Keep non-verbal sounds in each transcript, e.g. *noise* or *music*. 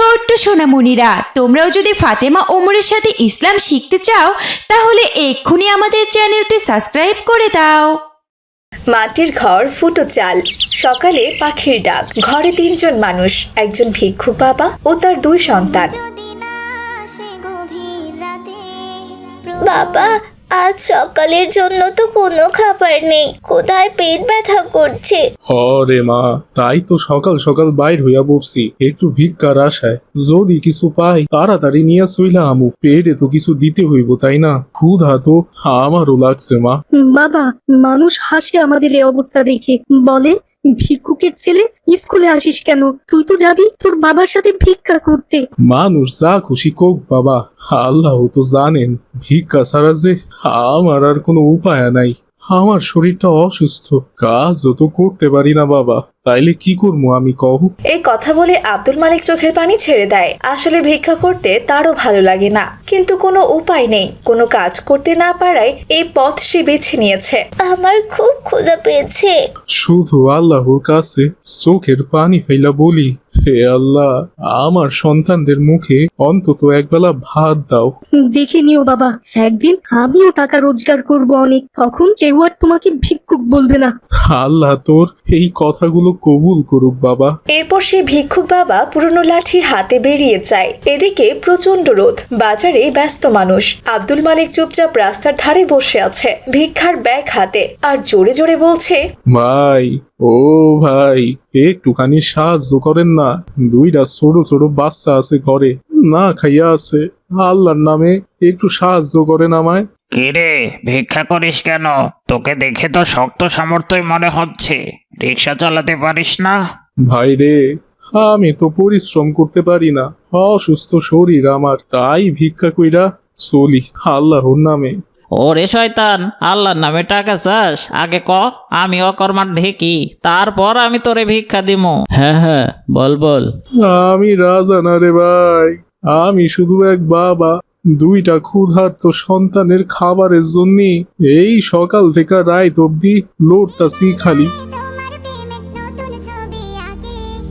ছোট্ট সোনামণিরা তোমরাও যদি ফাতেমা ওমরের সাথে ইসলাম শিখতে চাও তাহলে এক্ষুনি আমাদের চ্যানেলটি সাবস্ক্রাইব করে দাও। মাটির ঘর ফুটো চাল সকালে পাখির ডাক ঘরে তিনজন মানুষ একজন ভিক্ষুক বাবা ও তার দুই সন্তান। বাবা আজ সকালের জন্য তো কোনো খাবার নেই। কোথায় পেট ব্যথা করছে? হরে মা তাই তো সকাল সকাল বাইর হইয়া পড়ছি। একটু ভিক্ষার আশায়। যদি কিছু পাই তাড়াতাড়ি নিয়ে চইলা আমু। পেটে তো কিছু দিতে হইব তাই না? ক্ষুধা তো আমারও লাগছে মা। বাবা মানুষ হাসে আমাদের এই অবস্থা দেখে। বলে ভিক্ষুকের ছেলে, স্কুলে আসিস কেন? তুই তো যাবি তোর বাবার সাথে ভিক্ষা করতে। মানুষ যা খুশি কোক বাবা। আল্লাহ তো জানেন, ভিক্ষা ছাড়া যে আমার আর কোনো উপায় নাই। আমার শরীরটা অসুস্থ, কাজও তো করতে পারি না, বাবা। তাইলে কি করব আমি কহ এই কথা বলে আব্দুল মালিক চোখের পানি ছেড়ে দেয়। আসলে ভিক্ষা করতে তারও ভালো লাগে না। কিন্তু কোনো উপায় নেই। কোনো কাজ করতে না পারায় এই পথ সে বেছে নিয়েছে। আমার খুব ক্ষুধা পেয়েছে। শুধু আল্লাহর কাছে চোখের পানি ফেলা বলি। হে আল্লাহ আমার সন্তানদের মুখে অন্তত একবেলা ভাত দাও। দেখে নিও বাবা একদিন আমিও টাকা রোজগার করব অনেক। তখন কেউ আর তোমাকে ভিক্ষুক বলবে না। আল্লাহ তোর এই কথাগুলো কবুল করুক বাবা। এরপর সে ভিক্ষুক বাবা পুরনো লাঠি হাতে বেরিয়ে যায়। এদিকে প্রচণ্ড রোদ। বাজারে ব্যস্ত মানুষ। আব্দুল মালিক চুপচাপ রাস্তার ধারে বসে আছে। ভিক্ষার ব্যাগ হাতে। আর জোরে জোরে বলছে ভাই ও ভাই একটুখানি সাহায্য করেন না। দুইটা ছোট ছোট বাচ্চা আছে ঘরে। না খাইয়া আছে। আল্লাহর নামে একটু সাহায্য করেন আমায়। কে রে ভিক্ষা করিস কেন? তোকে দেখে তো শক্ত সামর্থ্যই মনে হচ্ছে। রিক্সা চালাতে পারিস না? ভাই রে আমি তো পরিশ্রম করতে পারি না। অসুস্থ শরীর আমার তাই ভিক্ষা কইরা চলি আল্লাহর নামে। ওরে শয়তান আল্লাহর নামে টাকা চাস? আগে ক আমি অকর্মার ঢেকি তারপর আমি তোরে ভিক্ষা দিমু। হ্যাঁ হ্যাঁ বল বল। আমি রাজা না রে ভাই আমি শুধু এক বাবা দুইটা ক্ষুধার্ত সন্তানের খাবারের জন্য এই সকাল থেকে রাত অব্দি লড়তাছি খালি।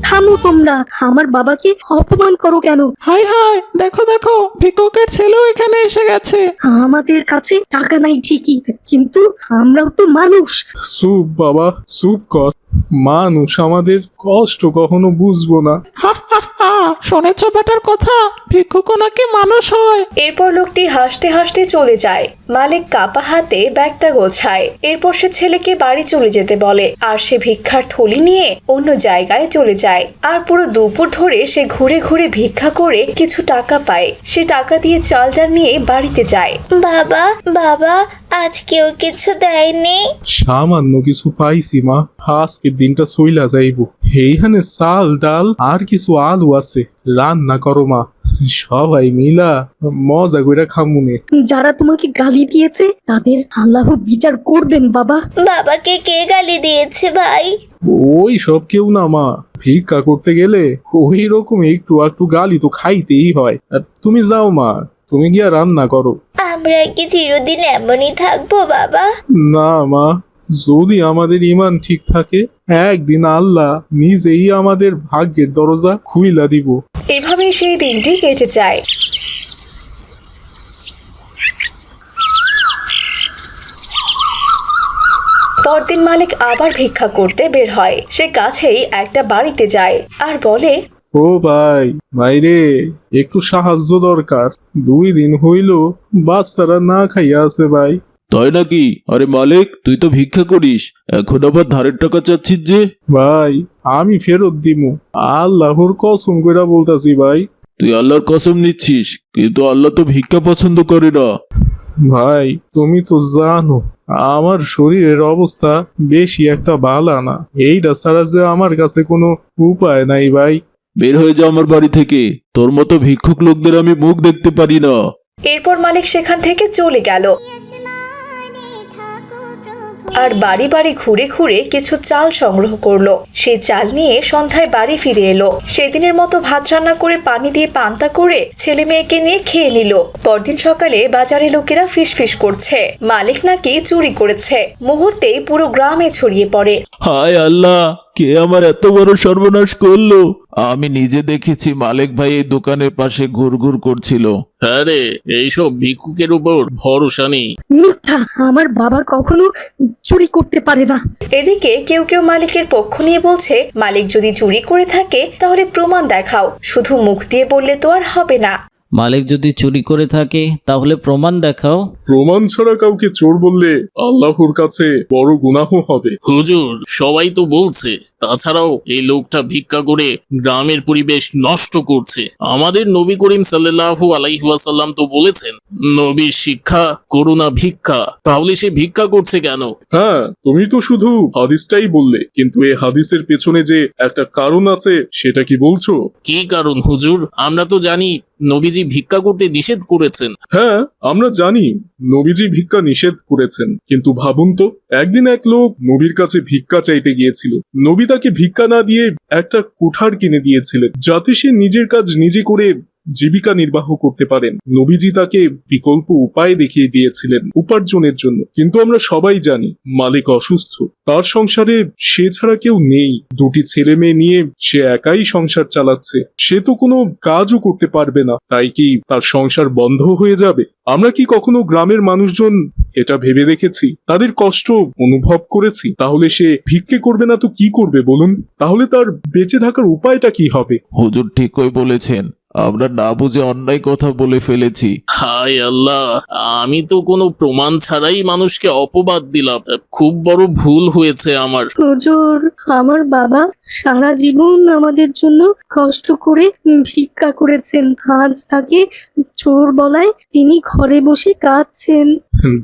থামো তোমরা আমার বাবাকে অপমান করো কেন? হাই হাই দেখো দেখো ভিক্ষুকের ছেলেও এখানে এসে গেছে। আমাদের কাছে টাকা নাই ঠিকই কিন্তু আমরাও তো মানুষ। সুপ বাবা সুপ কর। মানুষ আমাদের কষ্ট কখনো বুঝব না। হা হা হা শুনেছ বেটার কথা? ভিক্ষুকও নাকি মানুষ হয়। এরপর লোকটি হাসতে হাসতে চলে যায়। মালিক কাপা হাতে ব্যাগটা গোছায়। এরপর সে ছেলেকে বাড়ি চলে যেতে বলে। আর সে ভিক্ষার থলি নিয়ে অন্য জায়গায় চলে যায়। আর পুরো দুপুর ধরে সে ঘুরে ঘুরে ভিক্ষা করে কিছু টাকা পায়। সে টাকা দিয়ে চালটা নিয়ে বাড়িতে যায়। বাবা বাবা আজ কেউ কিছু দেয়নি? সামান্য কিছু পাইছি মা। আজকের দিনটা চইলা যাইব। এইখানে চাল ডাল আর কিছু আলু আছে। রান্না করো মা। সবাই মিলা মজা কইরা খামুনে যারা তোমাকে গালি দিয়েছে তাদের আল্লাহ বিচার করবেন বাবা। বাবাকে কে গালি দিয়েছে ভাই? ওই সব কেউ না মা। ভিক্ষা করতে গেলে ওই রকম একটু একটু গালি তো খাইতেই হয়। আর তুমি যাও মা। তুমি গিয়া রান্না করো। আমরা কি চিরদিন এমনই থাকব বাবা? না মা। যদি আমাদের ইমান ঠিক থাকে একদিন আল্লাহ নিজেই আমাদের ভাগ্যের দরজা খুইলা দিব। এভাবেই সেই দিনটি কেটে যায়। পরদিন মালিক আবার ভিক্ষা করতে বের হয়। সে কাছেই একটা বাড়িতে যায় আর বলে ও ভাই ভাইরে একটু সাহায্য দরকার। দুই দিন হইল বাচ্চারা না খাইয়া আছে ভাই। তাই নাকি? আরে মালিক তুই তো ভিক্ষা করিস। এখন আবার ধারের টাকা চাচ্ছিস যে? ভাই আমি ফেরত দিমু। আল্লাহর কসম কইরা বলতাছি ভাই। তুই আল্লাহর কসম নিচ্ছিস কিন্তু আল্লাহ তো ভিক্ষা পছন্দ করে না। ভাই তুমি তো জানো আমার শরীরের অবস্থা বেশি একটা ভালো না। এইটা ছাড়া যে আমার কাছে কোনো উপায় নাই ভাই। বের হয়ে যা আমার বাড়ি থেকে। তোর মতো ভিক্ষুক লোকদের আমি মুখ দেখতে পারি না। এরপর মালিক সেখান থেকে চলে গেল। আর বাড়ি বাড়ি ঘুরে ঘুরে কিছু চাল সংগ্রহ করল। সেই চাল নিয়ে সন্ধ্যায় বাড়ি ফিরে এলো। সেদিনের মতো ভাত রান্না করে পানি দিয়ে পান্তা করে ছেলে মেয়েকে নিয়ে খেয়ে নিল। পরদিন সকালে বাজারে লোকেরা ফিসফিস করছে। মালিক নাকি চুরি করেছে। মুহূর্তেই পুরো গ্রামে ছড়িয়ে পড়ে। হায় আল্লাহ! কে আমার এত বড় সর্বনাশ করল? আমি নিজে দেখেছি মালিক ভাই এই দোকানের পাশে ঘুরঘুর করছিল। হ্যাঁ রে এইসব ভিক্ষুকের উপর ভরসা নেই। মিথ্যা আমার বাবা কখনো চুরি করতে পারে না। এদিকে কেউ কেউ মালিকের পক্ষ নিয়ে বলছে মালিক যদি চুরি করে থাকে তাহলে প্রমাণ দেখাও। শুধু মুখ দিয়ে বললে তো আর হবে না। মালিক যদি চুরি করে থাকে তাহলে প্রমাণ দেখাও। প্রমাণ ছাড়া কাউকে চোর বললে আল্লাহর কাছে বড় গুনাহ হবে। হুজুর সবাই তো বলছে তাছাড়াও এই লোকটা ভিক্ষা করে গ্রামের পরিবেশ নষ্ট করছে। আমাদের নবী করিম সাল্লাল্লাহু আলাইহাসাল্লাম তো বলেছেন নবীর শিক্ষা করুণা ভিক্ষা। তাহলে সে ভিক্ষা করছে কেন? হ্যাঁ তুমি তো শুধু হাদিসটাই বললে কিন্তু এই হাদিসের পেছনে যে একটা কারণ আছে সেটা কি বলছো? কি কারণ হুজুর? আমরা তো জানি নবীজি ভিক্ষা করতে নিষেধ করেছেন। হ্যাঁ আমরা জানি নবীজি ভিক্ষা নিষেধ করেছেন কিন্তু ভাবুন তো একদিন এক লোক নবীর কাছে ভিক্ষা চাইতে গিয়েছিল। নবী তাকে ভিক্ষা না দিয়ে একটা কুঠার কিনে দিয়েছিলেন, যাতে সে নিজের কাজ নিজে করে জীবিকা নির্বাহ করতে পারেন। নবীজি তাকে বিকল্প উপায় দেখিয়ে দিয়েছিলেন উপার্জনের জন্য। কিন্তু আমরা সবাই জানি, মালিক অসুস্থ। তার সংসারে সে ছাড়া কেউ নেই। দুটি ছেলে মেয়ে নিয়ে সে একাই সংসার চালাচ্ছে। সে তো কোনো কাজও করতে পারবে না। তাই কি তার সংসার বন্ধ হয়ে যাবে? আমরা কি কখনো গ্রামের মানুষজন এটা ভেবে দেখেছি? তাদের কষ্ট অনুভব করেছি। তাহলে সে ভিক্ষে করবে না তো কি করবে বলুন? তাহলে তার বেঁচে থাকার উপায়টা কি হবে? হুজুর ঠিকই বলেছেন। আমরা না বুঝে অন্যায় কথা বলে ফেলেছি। হায় আল্লাহ আমি তো কোনো প্রমাণ ছাড়াই মানুষকে অপবাদ দিলাম। খুব বড় ভুল হয়েছে আমার। হুজুর আমার বাবা সারা জীবন আমাদের জন্য কষ্ট করে ভিক্ষা করেছেন। আজ তাকে চোর বলায় তিনি ঘরে বসে কাঁদছেন।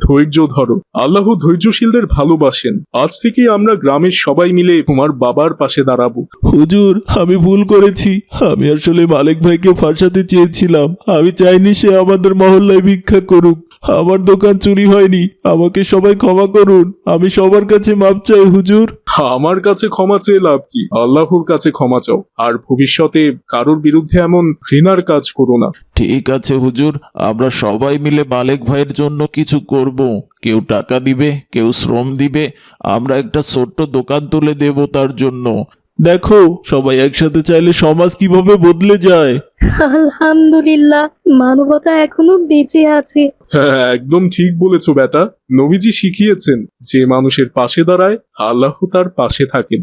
ধৈর্য ধরো। আল্লাহ ধৈর্যশীলদের ভালোবাসেন। আজ থেকে আমরা গ্রামের সবাই মিলে তোমার বাবার পাশে দাঁড়াবো। হুজুর আমি ভুল করেছি। আমি আসলে মালিক ভাইকে ফাঁসাতে চেয়েছিলাম। আমি চাইনি সে আমাদের মহল্লায় ভিক্ষা করুক। আমার দোকান চুরি হয়নি। আমাকে সবাই ক্ষমা করুন। আমি সবার কাছে মাপ চাই হুজুর। আমার কাছে ক্ষমা চেয়ে লাভ কি? আল্লাহর কাছে ক্ষমা চাও। আর ভবিষ্যতে কারোর বিরুদ্ধে এমন ঘৃণার কাজ করো না। ঠিক আছে হুজুর। আমরা সবাই মিলে মালিক ভাইয়ের জন্য কিছু করব। কেউ টাকা দিবে কেউ শ্রম দিবে। আমরা একটা ছোট্ট দোকান তুলে দেব তার জন্য। দেখো সবাই একসাথে চাইলে সমাজ কীভাবে বদলে যায়? আলহামদুলিল্লাহ মানবতা এখনও বেঁচে আছে। হ্যাঁ একদম ঠিক বলেছ বেটা। নবীজি শিখিয়েছেন যে মানুষের পাশে দাঁড়ায় আল্লাহ তার পাশে থাকেন।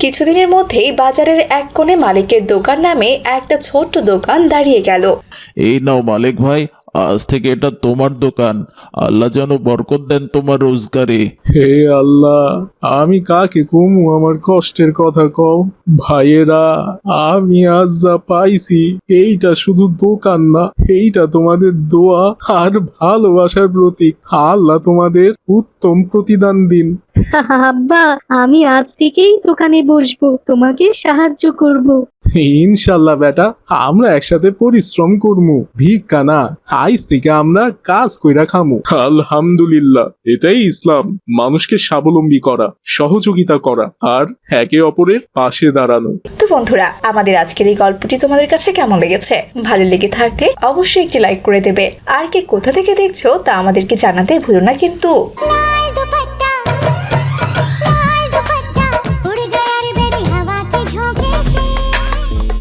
কিছুদিনের মধ্যেই বাজারের এক কোণে মালিকের দোকান নামে একটা ছোট্ট দোকান দাঁড়িয়ে গেল। এই নাও মালিক ভাই আজ থেকে এটা তোমার দোকান। আল্লাহ যেন বরকত দেন তোমার রোজগারে। হে আল্লাহ আমি কাকে কমু? আমার কষ্টের কথা কও। ভাইয়েরা আমি আজ যা পাইছি এইটা শুধু দোকান না এইটা তোমাদের দোয়া আর ভালোবাসার প্রতীক। আল্লাহ তোমাদের উত্তম প্রতিদান দিন। আব্বা আমি আজ থেকেই দোকানে বসবো। তোমাকে সাহায্য করব। ইনশাল্লাহ বেটা আমরা একসাথে পরিশ্রম করমু। ভিক্ষা না আইস থেকে আমরা কাজ কইরা খামু। আলহামদুলিল্লাহ এটাই ইসলাম। মানুষকে স্বাবলম্বী করা সহযোগিতা করা আর একে অপরের পাশে দাঁড়ানো। তো বন্ধুরা আমাদের আজকের এই গল্পটি তোমাদের কাছে কেমন লেগেছে? ভালো লেগে থাকলে অবশ্যই একটি লাইক করে দেবে। আর কে কোথা থেকে দেখছ তা আমাদেরকে জানাতে ভুলো না কিন্তু।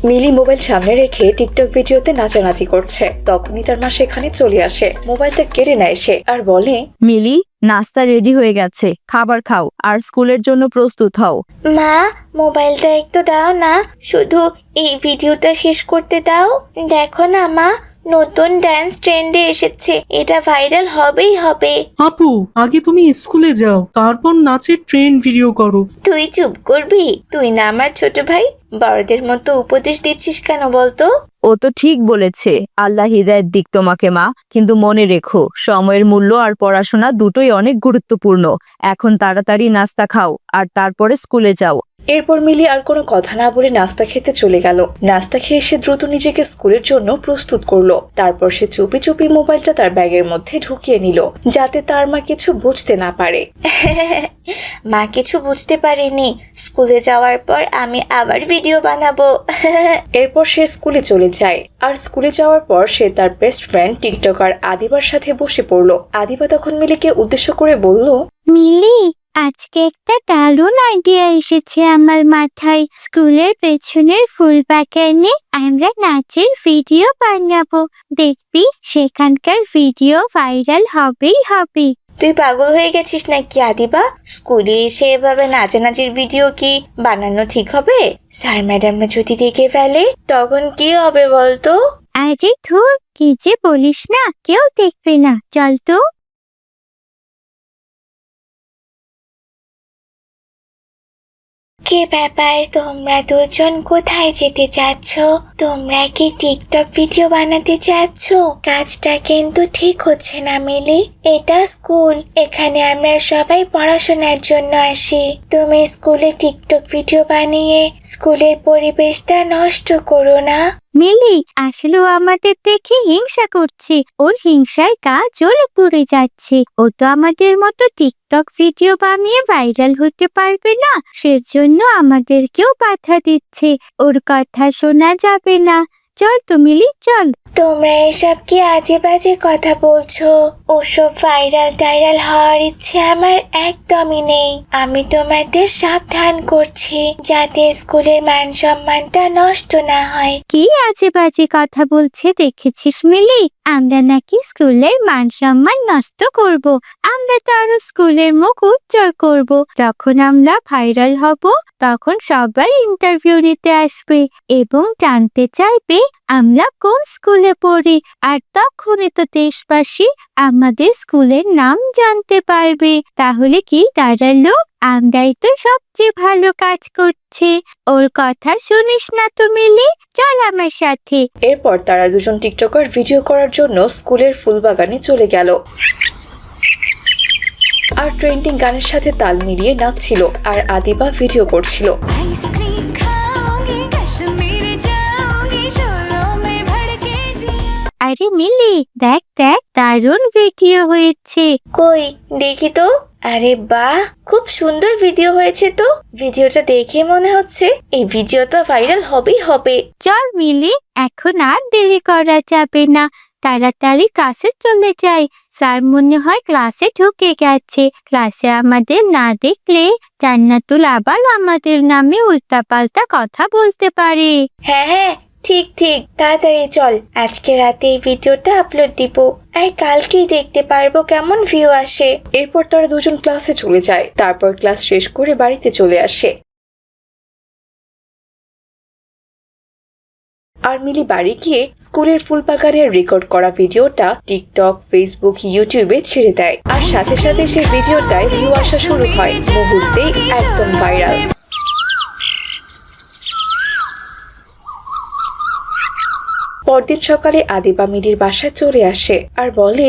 মিলি মোবাইল সামনে রেখে টিকটক ভিডিওতে নাচানাচি করছে। তখনই তার মা সেখানে চলে আসে। মোবাইলটা কেড়ে নেয় সে আর বলে মিলি নাস্তা রেডি হয়ে গেছে। খাবার খাও আর স্কুলের জন্য প্রস্তুত হও। মা মোবাইলটা একটু দাও না। শুধু এই ভিডিওটা শেষ করতে দাও। দেখো না মা নতুন ড্যান্স ট্রেন্ডে এসেছে। এটা ভাইরাল হবেই হবে। আপু আগে তুমি স্কুলে যাও তারপর নাচের ট্রেন্ড ভিডিও করো। তুই চুপ করবি? তুই না আমার ছোট ভাই? বড়দের মতো উপদেশ দিচ্ছিস কেন বলতো? ও তো ঠিক বলেছে, আল্লাহ হৃদায়ত দিক তোমাকে মা, কিন্তু মনে রেখো, সময়ের মূল্য আর পড়াশোনা দুটোই অনেক গুরুত্বপূর্ণ। এখন তাড়াতাড়ি নাস্তা খাও, আর তারপরে স্কুলে যাও। এরপর মিলি আর কোনো কথা না বলে নাস্তা খেতে চলে গেল। নাস্তা খেয়ে সে দ্রুত নিজেকে স্কুলের জন্য প্রস্তুত করল। তারপর সে চুপি চুপি মোবাইলটা তার ব্যাগের মধ্যে ঢুকিয়ে নিল যাতে তার মা কিছু বুঝতে না পারে। *laughs* মা কিছু বুঝতে পারেনি। স্কুলে যাওয়ার পর আমি আবার ভিডিও বানাবো। *laughs* এরপর সে স্কুলে চলে যায়। আর স্কুলে যাওয়ার পর সে তার বেস্ট ফ্রেন্ড টিকটকার আদিবার সাথে বসে পড়ল। আদিবা তখন মিলিকে উদ্দেশ্য করে বলল মিলি আজকে একটা দারুণ আইডিয়া এসেছে আমার মাথায়। স্কুলের পেছনের ফুল বাগানে আমরা নাচের ভিডিও বানাবো। দেখবি সেখানকার ভিডিও ভাইরাল হবেই হবে। তুই পাগল হয়ে গেছিস নাকি আদিবা? স্কুলে এসে এভাবে নাচানাচির ভিডিও কি বানানো ঠিক হবে? স্যার ম্যাডামরা যদি ডেকে ফেলে তখন কি হবে বলতো? আরে ধুর কি যে বলিস না কেউ দেখবে না। চল তো। কি ব্যাপার, তোমরা দুজন কোথায় যেতে চাচ্ছ? তোমরা কি টিকটক ভিডিও বানাতে চাচ্ছ? কাজটা কিন্তু ঠিক হচ্ছে না, মিলি। এটা স্কুল। এখানে আমরা সবাই পড়াশোনার জন্য আসি। তুমি স্কুলে টিকটক ভিডিও বানিয়ে স্কুলের পরিবেশটা নষ্ট করো না। মিলি, আসলে আমাদের দেখে হিংসা করছে। ওর হিংসায় গা জ্বলে পড়ে যাচ্ছে। ও তো আমাদের মতো টিকটক ভিডিও বানিয়ে ভাইরাল হতে পারবে না। সেজন্য আমাদেরকেও বাধা দিচ্ছে। ওর কথা শোনা যাবে না। চল তো মিলি চল। তোমরা এসব কি আজে বাজে কথা বলছো? ওসব ভাইরাল টাইরাল হওয়ার ইচ্ছে আমার একদমই নেই। আমি তোমাদের সাবধান করছি যাতে স্কুলের মান সম্মানটা নষ্ট না হয়। কি আজে বাজে কথা বলছে দেখেছিস মিলি? আমরা নাকি স্কুলের মান সম্মান নষ্ট করব। আমরা তো আরও স্কুলের মুখ উজ্জ্বল করব। যখন আমরা ভাইরাল হব তখন সবাই ইন্টারভিউ নিতে আসবে এবং জানতে চাইবে আমরা কোন স্কুলে পড়ি? আর তখনই তো দেশবাসী আমাদের স্কুলের নাম জানতে পারবে। তাহলে কি দাঁড়াল আমরাই তো সবচেয়ে ভালো কাজ করছি। ওর কথা শুনিস না তো মিলি? চল আমার সাথে। এরপর তারা দুজন টিকটকার ভিডিও করার জন্য স্কুলের ফুলবাগানে চলে গেল। আর ট্রেন্ডিং গানের সাথে তাল মিলিয়ে নাচছিল আর আদিবা ভিডিও করছিল। আইসক্রিম আরে মিলি দেখ দেখ দারুণ ভিডিও হয়েছে। কই দেখি তো। আরে বাহ খুব সুন্দর ভিডিও হয়েছে তো। ভিডিওটা দেখে মনে হচ্ছে এই ভিডিওটা ভাইরাল হবেই হবে। চল মিলি এখন আর দেরি করা যাবে না। তাড়াতাড়ি ক্লাসে চলে যাই। স্যার মনে হয় ক্লাসে ঢুকে গেছে। ক্লাসে আমাদের না দেখলে জান্নাতুল আবার আমাদের নামে উল্টাপাল্টা কথা বলতে পারে। হ্যাঁ হ্যাঁ ঠিক ঠিক, তাড়াতাড়ি চল। আজকে রাতে এই ভিডিওটা আপলোড দিব। আর কালকেই দেখতে পারব কেমন ভিউ আসে। এরপর তারা দুজন ক্লাসে চলে যায়। তারপর ক্লাস শেষ করে বাড়িতে চলে আসে। আর মিলি বাড়ি গিয়ে স্কুলের ফুল ফুলবাগানের রেকর্ড করা ভিডিওটা টিকটক ফেসবুক ইউটিউবে ছেড়ে দেয়। আর সাথে সাথে সেই ভিডিওটায় ভিউ আসা শুরু হয়। মুহূর্তেই একদম ভাইরাল পরদিন সকালে আদিবা মিরির বাসায় চলে আসে আর বলে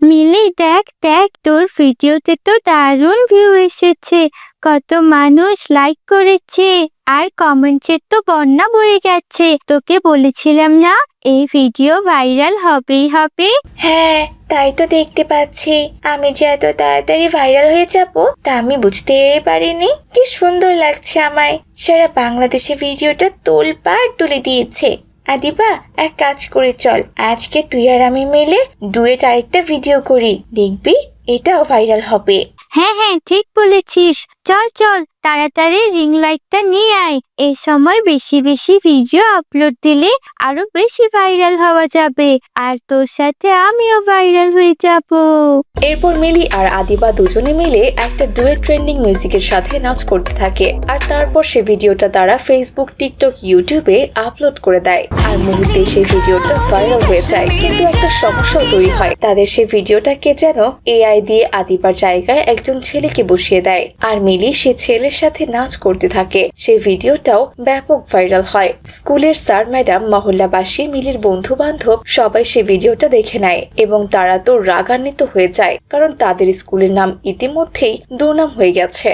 মিলি দেখ দেখ, তোর ভিডিওতে তো দারুণ ভিউ এসেছে। কত মানুষ লাইক করেছে আর কমেন্টসের তো বন্যা বয়ে গেছে। তোকে বলেছিলাম না, এই ভিডিও ভাইরাল হবেই হবে। হ্যাঁ তাই তো দেখতে পাচ্ছি। আমি যে এত তাড়াতাড়ি ভাইরাল হয়ে যাব তা আমি বুঝতেই পারিনি। কি সুন্দর লাগছে আমায়। সারা বাংলাদেশে ভিডিওটা তোলপাড় তুলে দিয়েছে। আদিবা, এক কাজ করে চল। আজকে তুই আর আমি মিলে ডুয়েট আরেকটা ভিডিও করি। দেখবি, এটাও ভাইরাল হবে। হ্যাঁ হ্যাঁ ঠিক বলেছিস। চল চল, তাড়াতাড়ি রিং লাইটটা নিয়ে আয়। এই সময় বেশি বেশি ভিডিও আপলোড দিলে আরও বেশি ভাইরাল হওয়া যাবে। আর তোর সাথে আমিও ভাইরাল হয়ে যাব। এরপর মিলি আর আদিবা দুজনে মিলে একটা ডুয়েট ট্রেন্ডিং মিউজিকের সাথে নাচ করতে থাকে। আর তারপর সে ভিডিওটা তারা ফেসবুক টিকটক ইউটিউবে আপলোড করে দেয়। আর মুহূর্তে সেই ভিডিওটা ভাইরাল হয়ে যায়, কিন্তু একটা সমস্যাও তৈরি হয়। তাদের সেই ভিডিওটাকে যেন এআই দিয়ে আদিবার জায়গায় একজন ছেলেকে বসিয়ে দেয়। আর মিলি সে ছেলের সাথে নাচ করতে থাকে। সেই ভিডিওটাও ব্যাপক ভাইরাল হয়। স্কুলের স্যার, ম্যাডাম, মহল্লাবাসী মিলির বন্ধু বান্ধব সবাই সে ভিডিওটা দেখে নেয় এবং তারা তো রাগান্বিত হয়ে যায়, কারণ তাদের স্কুলের নাম ইতিমধ্যেই দুর্নাম হয়ে গেছে।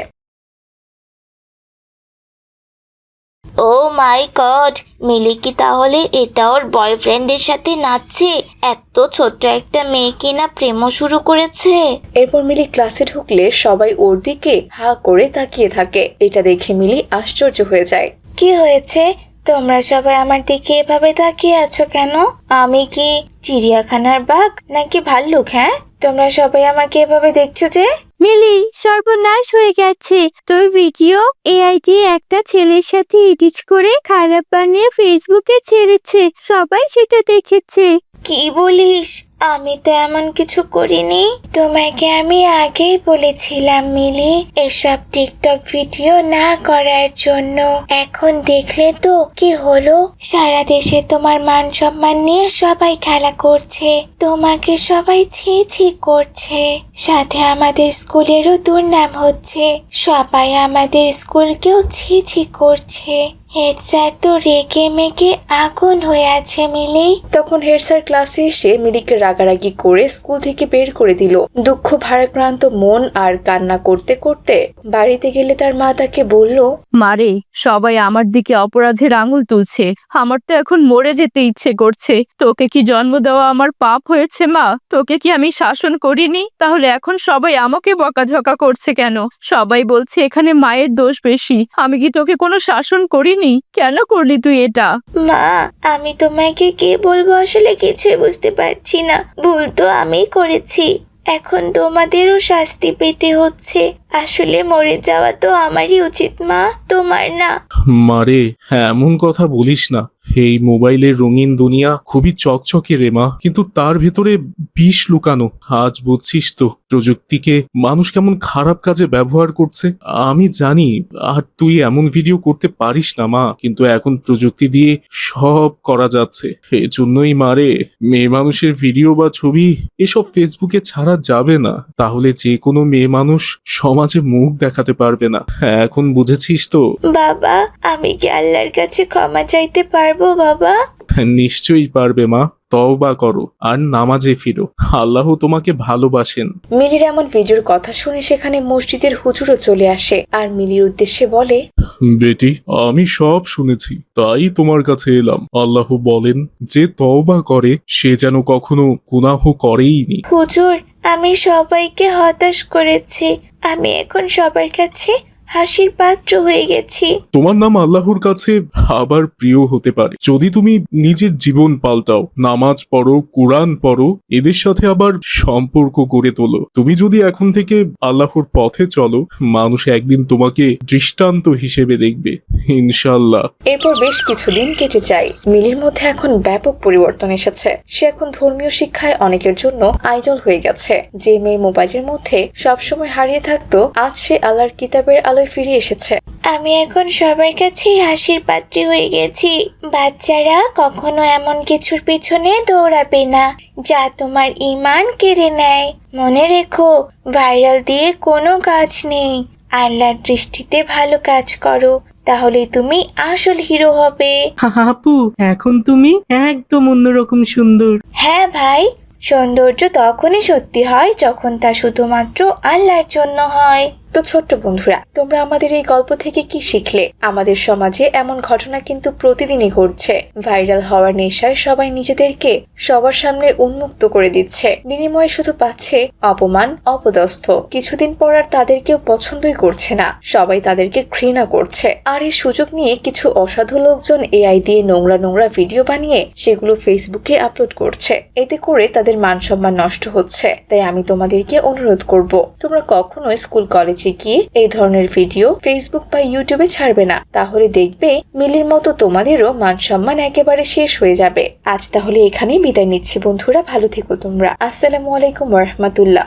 ও মাই গড মিলি কি তাহলে এটা ওর বয়ফ্রেন্ডের সাথে নাচছে? এত ছোট্ট একটা মেয়ে কিনা প্রেমও শুরু করেছে? এরপর মিলি ক্লাসে ঢুকলে সবাই ওর দিকে হা করে তাকিয়ে থাকে। এটা দেখে মিলি আশ্চর্য হয়ে যায়। কি হয়েছে? তোমরা সবাই আমার দিকে এভাবে তাকিয়ে আছো কেন? আমি কি চিড়িয়াখানার বাঘ নাকি ভাল্লুক হ্যাঁ? তোমরা সবাই আমাকে এভাবে দেখছ যে? মিলি সর্বনাশ হয়ে গেছে। তোর ভিডিও এআই দিয়ে একটা ছেলের সাথে এডিট করে খারাপ বানিয়ে ফেসবুকে ছেড়েছে। সবাই সেটা দেখেছে। কি বলিস? আমি তো এমন কিছু করিনি। তোমাকে আমি আগেই বলেছিলাম, মিলি, এসব টিকটক ভিডিও না করার জন্য। এখন দেখলে তো কি হলো? সারা দেশে তোমার মান সম্মান নিয়ে সবাই খেলা করছে। তোমাকে সবাই ছি ছি করছে। সাথে আমাদের স্কুলেরও দুর্নাম হচ্ছে। সবাই আমাদের স্কুলকেও ছি ছি করছে। হেড স্যার তো রেগে মেগে আগুন হয়ে আছে মিলি। তখন হেড স্যার ক্লাসে এসে মিলিকে রাগারাগি করে স্কুল থেকে বের করে দিল। দুঃখ ভারাক্রান্ত মন আর কান্না করতে করতে বাড়িতে গেলে তার মা তাকে বলল মারে সবাই আমার দিকে অপরাধের আঙুল তুলছে। আমার তো এখন মরে যেতে ইচ্ছে করছে। তোকে কি জন্ম দেওয়া আমার পাপ হয়েছে মা? তোকে কি আমি শাসন করিনি? তাহলে এখন সবাই আমাকে বকাঝকা করছে কেন? সবাই বলছে এখানে মায়ের দোষ বেশি। আমি কি তোকে কোনো শাসন করিনি? কেন করলি তুই এটা? মা, আমি তোমাকে কি বলব? আসলে কিছুই বুঝতে পারছি না। ভুল তো আমি করেছি। এখন তোমাদেরও শাস্তি পেতে হচ্ছে। আসলে মরে যাওয়া তো আমারই উচিত, মা। তোমার না। মারে, এমন কথা বলিস না। এই মোবাইলের রঙিন দুনিয়া খুবই চকচকে রে, মা। কিন্তু তার ভেতরে বিষ লুকানো। আজ বুঝছিস তো, প্রযুক্তিকে মানুষ কেমন খারাপ কাজে ব্যবহার করছে। আমি জানি, আর তুই এমন ভিডিও করতে পারিস না, মা। কিন্তু এখন প্রযুক্তি দিয়ে সব করা যাচ্ছে। এজন্যই মারে, মেয়ে মানুষের ভিডিও বা ছবি এসব ফেসবুকে ছাড়া যাবে না। তাহলে যে কোনো মেয়ে মানুষ সমাজে মুখ দেখাতে পারবে না। এখন বুঝেছিস তো। বাবা আমি কি আল্লাহর কাছে ক্ষমা চাইতে পারব বাবা? নিশ্চয়ই পারবে মা। তওবা করো আর নামাজে ফিরো। আল্লাহ তোমাকে ভালোবাসেন। মিলির এমন ভিডিওর কথা শুনে সেখানে মসজিদের হুজুরও চলে আসে আর মিলির উদ্দেশ্যে বলে বেটি আমি সব শুনেছি তাই তোমার কাছে এলাম। আল্লাহ বলেন যে তওবা করে সে যেন কখনো গুনাহ করেইনি হুজুর আমি সবাইকে হতাশ করেছি। আমি এখন সবার কাছে হাসির পাত্র হয়ে গেছি। তোমার নাম আল্লাহর কাছে আবার প্রিয় হতে পারে। যদি তুমি নিজের জীবন পাল্টাও নামাজ পড়ো কোরআন পড়ো এদের সাথে আবার সম্পর্ক গড়ে তোলো। তুমি যদি এখন থেকে আল্লাহর পথে চলো মানুষ একদিন তোমাকে দৃষ্টান্ত হিসেবে দেখবে। ইনশাল্লাহ এরপর বেশ কিছুদিন কেটে যায়। মিলির মধ্যে এখন ব্যাপক পরিবর্তন এসেছে। সে এখন ধর্মীয় শিক্ষায় অনেকের জন্য আইডল হয়ে গেছে। যে মেয়ে মোবাইলের মধ্যে সবসময় হারিয়ে থাকতো আজ সে আল্লাহর কিতাবের আলোয় ফিরে এসেছে। আমি এখন সবার কাছেই হাসির পাত্রী হয়ে গেছি। বাচ্চারা কখনো এমন কিছুর পিছনে দৌড়াবে না যা তোমার ইমান কেড়ে নেয়। মনে রেখো ভাইরাল দিয়ে কোনো কাজ নেই। আল্লাহর দৃষ্টিতে ভালো কাজ করো তাহলে তুমি আসল হিরো হবে। আপু এখন তুমি একদম অন্যরকম সুন্দর। হ্যাঁ ভাই সৌন্দর্য তখনই সত্যি হয় যখন তা শুধুমাত্র আল্লাহর জন্য হয়। তো ছোট্ট বন্ধুরা, তোমরা আমাদের এই গল্প থেকে কি শিখলে? আমাদের সমাজে এমন ঘটনা কিন্তু প্রতিদিনই ঘটছে। ভাইরাল হওয়ার নেশায় সবাই নিজেদেরকে সবার সামনে উন্মুক্ত করে দিচ্ছে। বিনিময়ে শুধু পাচ্ছে অপমান, অপদস্থ। কিছুদিন পর আর তাদের কেউ পছন্দই করছে না। সবাই তাদেরকে ঘৃণা করছে। আর এই সুযোগ নিয়ে কিছু অসাধু লোকজন এআই দিয়ে নোংরা নোংরা ভিডিও বানিয়ে সেগুলো ফেসবুকে আপলোড করছে। এতে করে তাদের মান সম্মান নষ্ট হচ্ছে। তাই আমি তোমাদেরকে অনুরোধ করব, তোমরা কখনোই স্কুল, কলেজে গিয়ে এই ধরনের ভিডিও ফেসবুক বা ইউটিউবে ছাড়বে না। তাহলে দেখবে মিলির মতো তোমাদেরও মান সম্মান একেবারে শেষ হয়ে যাবে। আজ তাহলে এখানেই বিদায় নিচ্ছি বন্ধুরা, ভালো থেকো তোমরা। আসসালামু আলাইকুম রহমতুল্লাহ।